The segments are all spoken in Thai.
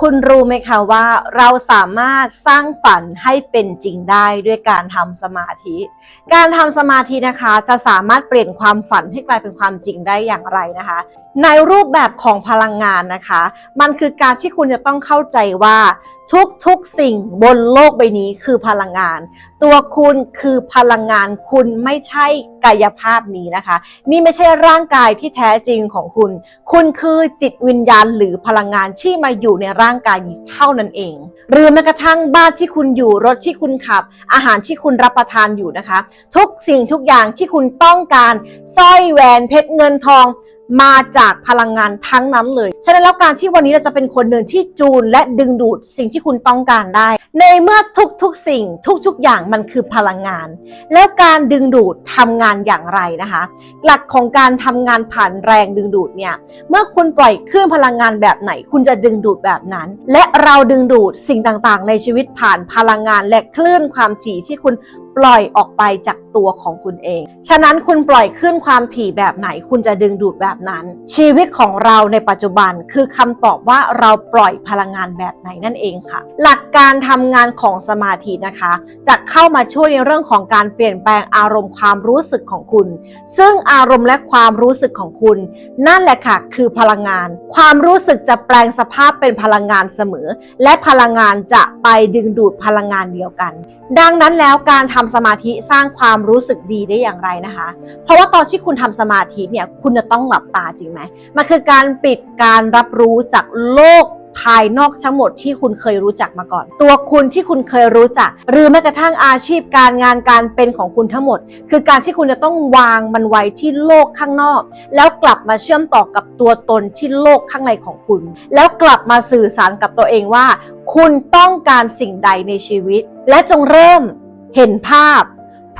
คุณรู้ไหมคะว่าเราสามารถสร้างฝันให้เป็นจริงได้ด้วยการทำสมาธิ การทำสมาธินะคะจะสามารถเปลี่ยนความฝันให้กลายเป็นความจริงได้อย่างไรนะคะในรูปแบบของพลังงานนะคะ มันคือการที่คุณจะต้องเข้าใจว่า ทุกๆสิ่งบนโลกใบนี้คือพลังงาน ตัวคุณคือพลังงานคุณไม่ใช่กายภาพนี้นะคะ นี่ไม่ใช่ร่างกายที่แท้จริงของคุณ คุณคือจิตวิญญาณหรือพลังงานที่มาอยู่ในร่างกายนี้เท่านั้นเอง หรือแม้กระทั่งบ้านที่คุณอยู่รถที่คุณขับ อาหารที่คุณรับประทานอยู่นะคะ ทุกสิ่งทุกอย่างที่คุณต้องการสร้อยแหวนเพชรเงินทอง มาจากพลังงานทั้งนั้นเลย ฉะนั้นแล้วการที่วันนี้เราจะเป็นคนหนึ่งที่จูนและดึงดูดสิ่งที่คุณต้องการได้ ในเมื่อทุกๆสิ่งทุกๆอย่างมันคือพลังงาน แล้วการดึงดูดทำงานอย่างไรนะคะ หลักของการทำงานผ่านแรงดึงดูดเนี่ยเมื่อคุณปล่อยคลื่นพลังงานแบบไหน คุณจะดึงดูดแบบนั้น และเราดึงดูดสิ่งต่างๆ ในชีวิตผ่านพลังงานและคลื่นความถี่ที่คุณ ปล่อยออกไปจากตัวของคุณเอง ฉะนั้นคุณปล่อยคลื่นความถี่แบบไหน คุณจะดึงดูดแบบนั้น ชีวิตของเราในปัจจุบันคือคำตอบว่าเราปล่อยพลังงานแบบไหนนั่นเองค่ะ หลักการทำงานของสมาธินะคะ จะเข้ามาช่วยในเรื่องของการเปลี่ยนแปลงอารมณ์ความรู้สึกของคุณ ซึ่งอารมณ์และความรู้สึกของคุณ นั่นแหละค่ะ คือพลังงาน ความรู้สึกจะแปลงสภาพเป็นพลังงานเสมอ และพลังงานจะไปดึงดูดพลังงานเดียวกัน ดังนั้นแล้วการทำสมาธิสร้างความรู้สึกดีได้อย่างไรนะคะ เพราะว่าตอนที่คุณทำสมาธิเนี่ยคุณจะต้องหลับตาจริงไหมมันคือการปิดการรับรู้จากโลกภายนอกทั้งหมดที่คุณเคยรู้จักมาก่อน ตัวคุณที่คุณเคยรู้จัก หรือแม้กระทั่งอาชีพการงานการเป็นของคุณทั้งหมด คือการที่คุณจะต้องวางมันไว้ที่โลกข้างนอก แล้วกลับมาเชื่อมต่อกับตัวตนที่โลกข้างในของคุณ แล้วกลับมาสื่อสารกับตัวเองว่า คุณต้องการสิ่งใดในชีวิต และจงเริ่ม เห็นภาพ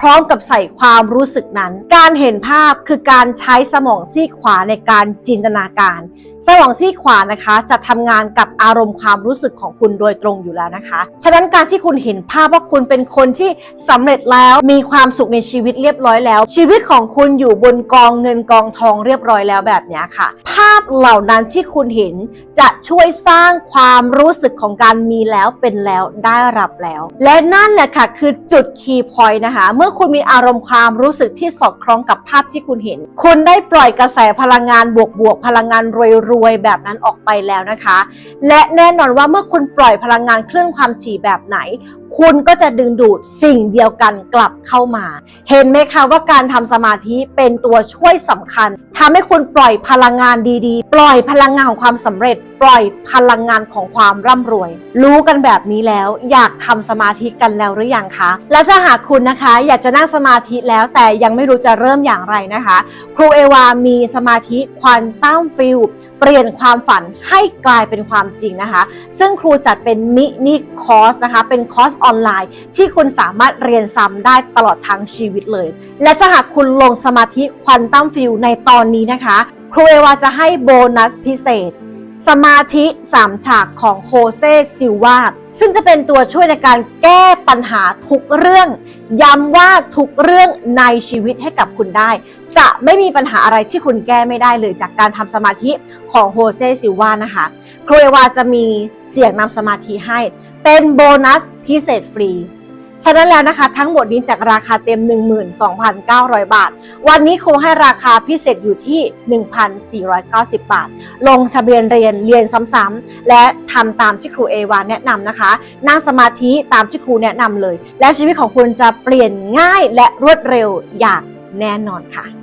พร้อมกับใส่ความรู้สึกนั้น การเห็นภาพคือการใช้สมองซีกขวาในการจินตนาการ สมองซีกขวานะคะ จะทำงานกับอารมณ์ความรู้สึกของคุณโดยตรงอยู่แล้วนะคะ ฉะนั้นการที่คุณเห็นภาพว่าคุณเป็นคนที่สำเร็จแล้วมีความสุขในชีวิตเรียบร้อยแล้ว ชีวิตของคุณอยู่บนกองเงินกองทองเรียบร้อยแล้วแบบนี้ค่ะ ภาพเหล่านั้นที่คุณเห็นจะช่วยสร้างความรู้สึกของการมีแล้วเป็นแล้วได้รับแล้ว และนั่นแหละค่ะคือจุดคีย์พอยต์นะคะ เมื่อคุณมีอารมณ์ความรู้สึกที่สอดคล้องกับภาพที่คุณเห็น คุณได้ปล่อยกระแสพลังงานบวกบวกพลังงานรวยๆแบบนั้นออกไปแล้วนะคะ และแน่นอนว่าเมื่อคุณปล่อยพลังงานเคลื่อนความถี่แบบไหน คุณก็จะดึงดูดสิ่งเดียวกันกลับเข้ามา เห็นไหมคะว่าการทำสมาธิเป็นตัวช่วยสำคัญทำให้คุณปล่อยพลังงานดีๆ ปล่อยพลังงานของความสำเร็จ ปล่อยพลังงานของความร่ำรวย รู้กันแบบนี้แล้ว อยากทำสมาธิกันแล้วหรือยังคะ และถ้าหากคุณนะคะอยากจะนั่งสมาธิแล้วแต่ยังไม่รู้จะเริ่มอย่างไรนะคะ ครูเอวามีสมาธิควอนตัมฟิลเปลี่ยนความฝันให้กลายเป็นความจริงนะคะ ซึ่งครูจัดเป็นมินิคอร์สนะคะ เป็นคอร์สออนไลน์ ที่คุณสามารถเรียนซ้ำได้ตลอดทั้งชีวิตเลย และถ้าหากคุณลงสมาธิควอนตัมฟิลในตอนนี้นะคะ ครูเอวาจะให้โบนัสพิเศษ สมาธิ3ฉากของโฮเซซิลวาดซึ่งจะเป็นตัวช่วยในการแก้ปัญหาทุกเรื่อง ย้ำว่าทุกเรื่องในชีวิตให้กับคุณได้ จะไม่มีปัญหาอะไรที่คุณแก้ไม่ได้เลยจากการทำสมาธิของโฮเซซิลวานะคะครูเอวาจะมีเสียงนำสมาธิให้ เป็นโบนัสพิเศษฟรี ฉะนั้นแล้วนะคะ ทั้งหมดนี้จากราคาเต็ม 12,900 บาท วันนี้ครูให้ราคาพิเศษอยู่ที่ 1,490 บาท ลงทะเบียนเรียนเรียนซ้ำๆและทำตามที่ครูเอวาแนะนำนะคะ นั่งสมาธิตามที่ครูแนะนำเลย และชีวิตของคุณจะเปลี่ยนง่ายและรวดเร็วอย่างแน่นอนค่ะ